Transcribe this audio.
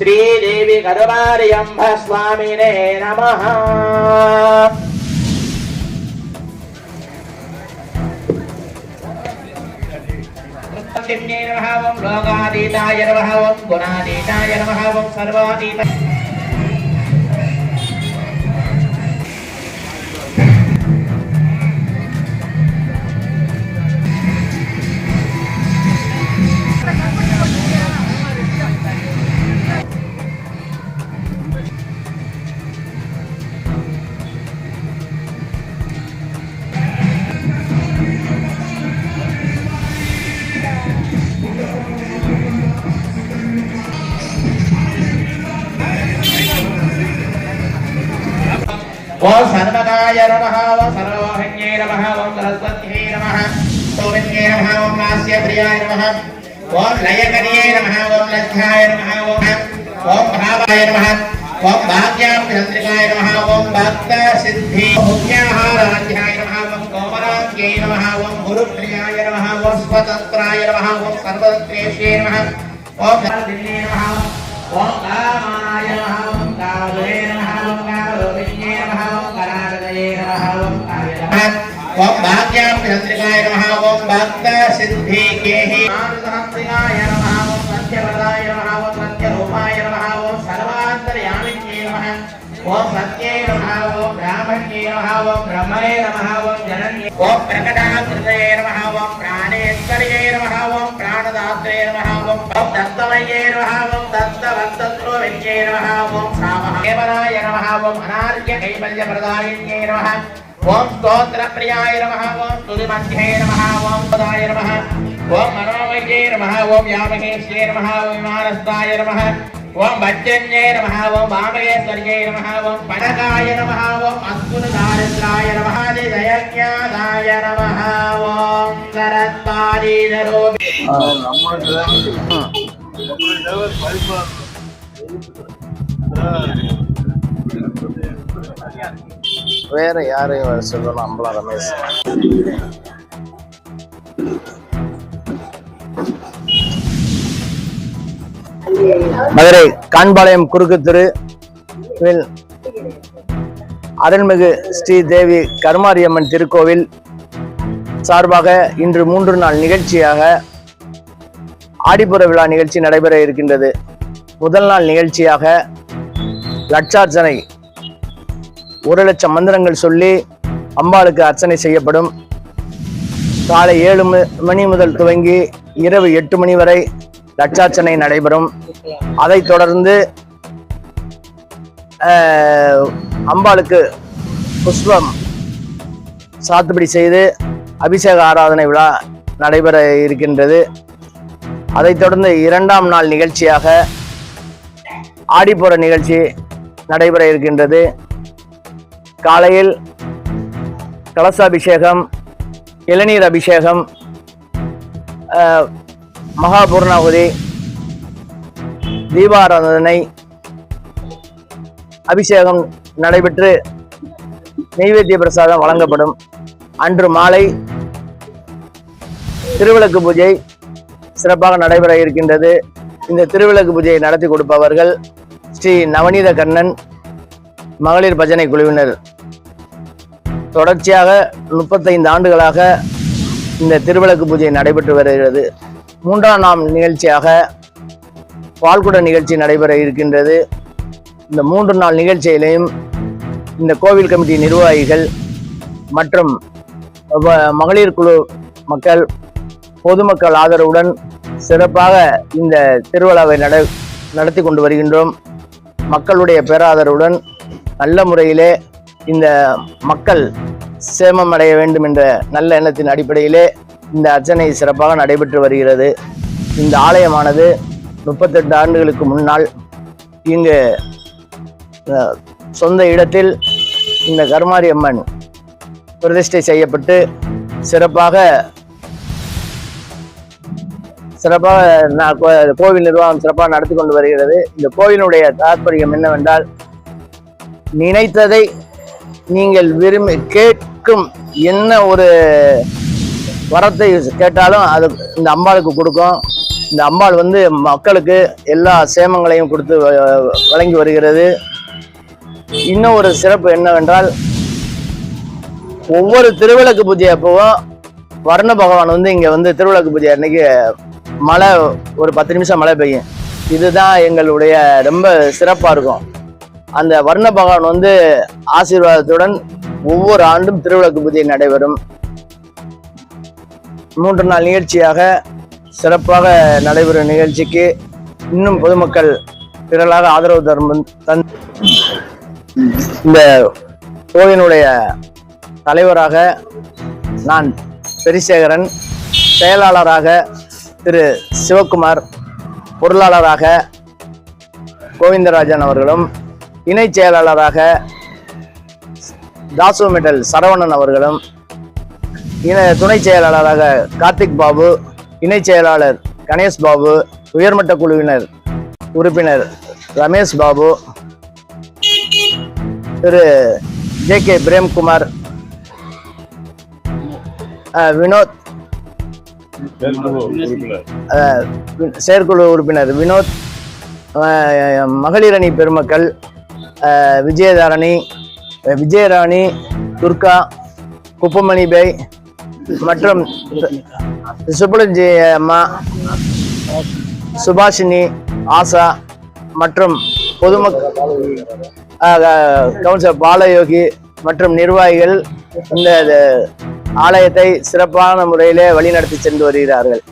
శ్రీదేవి కరుమార్యంభ స్వామినే నమ లోకాతీతాయ నమ ఓం గుణాతీతాయ నమ ఓం ఓం సర్వదాయ నమః ఓం సర్వోహన్యే నమః ఓం సరస్వత్యే నమః సౌమిత్యై నమః ఓం నాస్య ప్రియాయ నమః ఓం లయకరియే నమః ఓం లక్ష్యాయ నమః ఓం ఓం భావాయ నమః ఓం భాగ్యాభ్యంత్రికాయ నమః ఓం భక్త సిద్ధి ముఖ్యాహారాధ్యాయ నమః ఓం కోమరాజ్ఞై నమః ఓం గురుప్రియాయ నమః ఓం స్వతంత్రాయ నమః ఓం సర్వతంత్రేష్యై నమః ఓం దిల్లే నమః ఓం కామాయ నమః కరాడదయే నమః ఓం కాయ నమః ఓం భాగ్యాభ్యంత్రికాయ నమః ఓం భక్త సిద్ధి కేహి మానసహస్రికాయ నమః ఓం సత్యవదాయ నమః ఓం సత్యరూపాయ నమః ఓం సర్వాంతర్యామిన్యే నమః ఓం సత్యే నమః ఓం బ్రాహ్మణ్యే నమః ఓం బ్రహ్మణే నమః ఓం జనన్యే ఓం ప్రకటాకృతయే నమః ఓం ప్రాణేశ్వర్యే నమః ఓం ప్రాణదాత్రే నమః ఓం ఓం దత్తమయ్యే నమః ఓం దత్తవక్తత్రోవిన్యే నమః ఓం సామః కేవలాయ నమః ఓం అనార్య కైవల్యప్రదాయిన్యే నమః ఓం ఓం స్తుతిమధ్యే నమః ఓం పదాయ నమః ఓం మనోమయ్యే నమః ఓం యామహేశ్యే నమః ఓం విమానస్థాయ నమః ఓం భజ్జన్యే నమః ఓం వామయేశ్వర్యే నమః ఓం పడకాయ నమః ఓం అద్భుతదారిద్రాయ నమః నిదయజ్ఞాదాయ నమః ఓం శరత్పాదీధరో வேற யாரையும் வர சொல்லணும் அம்பலா ரமேஷ். மதுரை காண்பாளையம் குறுக்கு தெருவில் அருள்மிகு ஸ்ரீ தேவி கருமாரியம்மன் திருக்கோவில் சார்பாக இன்று மூன்று நாள் நிகழ்ச்சியாக ஆடிப்புற விழா நிகழ்ச்சி நடைபெற இருக்கின்றது. முதல் நாள் நிகழ்ச்சியாக லட்சார்ச்சனை ஒரு லட்சம் மந்திரங்கள் சொல்லி அம்பாளுக்கு அர்ச்சனை செய்யப்படும். காலை ஏழு மணி முதல் துவங்கி இரவு எட்டு மணி வரை லட்சார்ச்சனை நடைபெறும். அதைத் தொடர்ந்து அம்பாளுக்கு புஷ்பம் சாத்துப்படி செய்து அபிஷேக ஆராதனை விழா நடைபெற இருக்கின்றது. அதைத் தொடர்ந்து இரண்டாம் நாள் நிகழ்ச்சியாக ஆடிப்புற நிகழ்ச்சி நடைபெற இருக்கின்றது. காலையில் கலசாபிஷேகம் இளநீர் அபிஷேகம் மகாபூர்ணாகுதி தீபாராதனை அபிஷேகம் நடைபெற்று நெய்வேத்திய பிரசாதம் வழங்கப்படும். அன்று மாலை திருவிளக்கு பூஜை சிறப்பாக நடைபெற இருக்கின்றது. இந்த திருவிளக்கு பூஜையை நடத்தி கொடுப்பவர்கள் ஸ்ரீ நவநீத கண்ணன் மகளிர் பஜனை குழுவினர். தொடர்ச்சியாக முப்பத்தைந்து ஆண்டுகளாக இந்த திருவிளக்கு பூஜை நடைபெற்று வருகிறது. மூன்றாம் நாள் நிகழ்ச்சியாக பால்குட நிகழ்ச்சி நடைபெற இருக்கின்றது. இந்த மூன்று நாள் நிகழ்ச்சியிலையும் இந்த கோவில் கமிட்டி நிர்வாகிகள் மற்றும் மகளிர் குழு மக்கள் பொதுமக்கள் ஆதரவுடன் சிறப்பாக இந்த திருவிழாவை நட நடத்தி கொண்டு வருகின்றோம். மக்களுடைய பேராதரவுடன் நல்ல முறையிலே இந்த மக்கள் சேமம் அடைய வேண்டும் என்ற நல்ல எண்ணத்தின் அடிப்படையிலே இந்த அர்ச்சனை சிறப்பாக நடைபெற்று வருகிறது. இந்த ஆலயமானது முப்பத்தெட்டு ஆண்டுகளுக்கு முன்னால் இங்கு சொந்த இடத்தில் இந்த கருமாரி அம்மன் பிரதிஷ்டை செய்யப்பட்டு சிறப்பாக சிறப்பாக கோவில் நிர்வாகம் சிறப்பாக நடத்தி கொண்டு வருகிறது. இந்த கோவிலுடைய தாற்பயம் என்னவென்றால் நினைத்ததை நீங்கள் விரும்பி கேட்கும் என்ன ஒரு வரத்தை கேட்டாலும் அது இந்த அம்பாளுக்கு கொடுக்கும். இந்த அம்பாள் வந்து மக்களுக்கு எல்லா சேமங்களையும் கொடுத்து வ- வழங்கி வருகிறது. இன்னும் ஒரு சிறப்பு என்னவென்றால் ஒவ்வொரு திருவிளக்கு பூஜை அப்பவும் வர்ண பகவான் வந்து இங்கே வந்து திருவிளக்கு பூஜை அன்னைக்கு மழை ஒரு பத்து நிமிஷம் மழை பெய்யும். இதுதான் எங்களுடைய ரொம்ப சிறப்பாக இருக்கும். அந்த வர்ண பகவான் வந்து ஆசீர்வாதத்துடன் ஒவ்வொரு ஆண்டும் திருவிளக்கு பூஜை நடைபெறும். மூன்று நாள் நிகழ்ச்சியாக சிறப்பாக நடைபெறும் நிகழ்ச்சிக்கு இன்னும் பொதுமக்கள் திரளாக ஆதரவு தரும் தன் இந்த கோவிலுடைய தலைவராக நான் பெரிசேகரன் செயலாளராக திரு சிவகுமார் பொருளாளராக கோவிந்தராஜன் அவர்களும் இணை செயலாளராக தாசு மெட்டல் சரவணன் அவர்களும் இணை துணை செயலாளராக கார்த்திக் பாபு இணை செயலாளர் கணேஷ் பாபு உயர்மட்ட குழுவினர் உறுப்பினர் ரமேஷ் பாபு திரு ஜே கே பிரேம்குமார் வினோத் செயற்குழு உறுப்பினர். வினோத் மகளிரணி பெருமக்கள் விஜயதாரணி விஜயராணி துர்கா குப்பமணி பை மற்றும் சுப்புலஜி அம்மா சுபாஷினி ஆசா மற்றும் பொதுமக்கள் கவுன்சிலர் பாலயோகி மற்றும் நிர்வாகிகள் இந்த ஆலயத்தை சிறப்பான முறையிலே வழிநடத்தி சென்று வருகிறார்கள்.